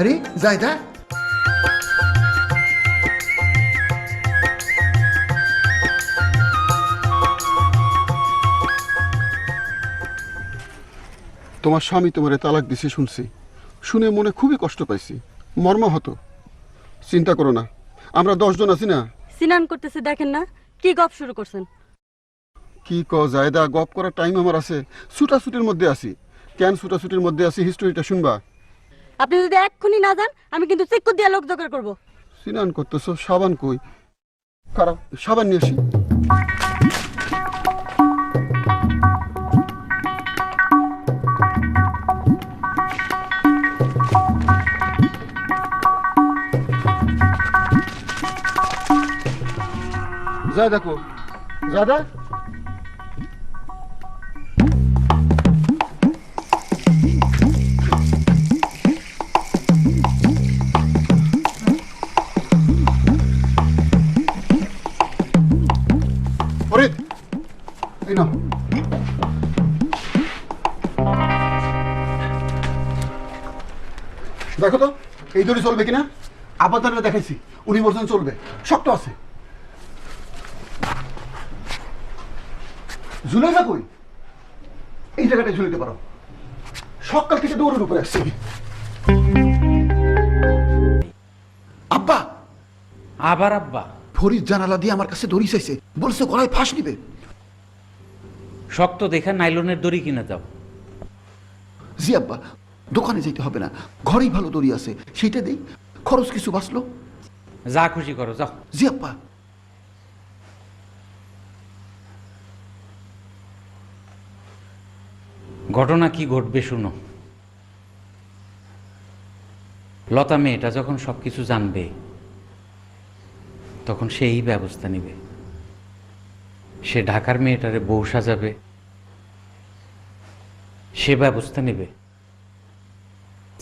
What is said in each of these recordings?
আরে জায়দা তোমার স্বামী তোমারে তালাক দিছে শুনছি। শুনে মনে খুবই কষ্ট পাইছি। মর্মাহত। চিন্তা করো না আমরা দশজন আছি না। সিনান করতেছে দেখেন না কি গপ শুরু করছেন। কি ক জায়দা গপ করার টাইম আমার আছে। ছুটাছুটির মধ্যে আছি। কেন ছুটাছুটির মধ্যে আছি হিস্টোরিটা শুনবা। আপনি যদি এক্ষুনি না যান, আমি কিন্তু চিক্কু দিয়ে লোক জোগাড় করব। স্নান করতেছো, সাবান কই? খারাপ সাবান নিয়ে আসি। যা দেখো দাদা নাও। দেখো তো এই দড়ি চলবে কিনা? আপাতত দেখাইছি উনি বলছেন চলবে। শক্ত আছে। ঝুলে না কই? এই জায়গাটায় ঝুলিতে পারো। সকাল থেকে দৌড়ের উপরে আসছে। আব্বা! আবার আব্বা। ফরিদ জানালা দিয়ে আমার কাছে দড়ি চাইছে। বলছে গলায় ফাঁস নিবে শক্ত দেখা নাইলনের দড়ি কিনে দাও। জি আব্বা দোকানে যেতে হবে না। ঘরেই ভালো দড়ি আছে। সেইটা দেই। খরচ কিছু বাঁচলো? যা খুশি করো যাও। জি আব্বা। ঘটনা কি ঘটবে শুনো। লতা মেয়েটা যখন সব কিছু জানবে তখন সেই ব্যবস্থা নেবে। সে ঢাকার মেয়েটারে বউ সাজাবে। সে ব্যবস্থা নেবে।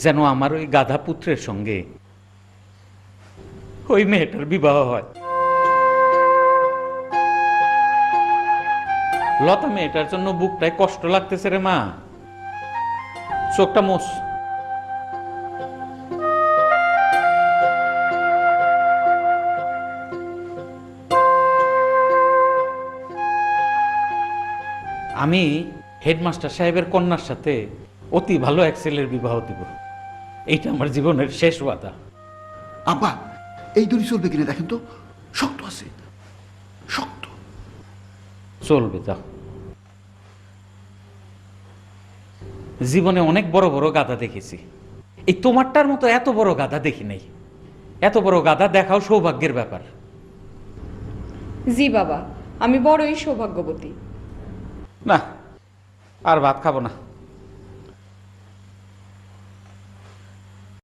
যেন আমার ওই গাধা পুত্রের সঙ্গে ওই মেয়েটার বিবাহ হয়। লতা মেয়েটার জন্য বুকটায় কষ্ট লাগতেছে রে মা। চোখটা মোস আমি হেডমাস্টার সাহেবের কন্যার সাথে অতি ভালো এক ছেলের বিবাহ দিব। এইটা আমার জীবনের শেষ ওয়াদা। আব্বা এই দড়ি চলবে কিনা দেখেন তো। শক্ত আছে। শক্ত। চলবে যাও জীবনে অনেক বড় বড় গাদা দেখেছি। এই তোমারটার মতো এত বড় গাধা দেখি নাই। এত বড় গাধা দেখাও সৌভাগ্যের ব্যাপার। জি বাবা আমি বড়ই সৌভাগ্যবতী। না আর ভাত খাব না।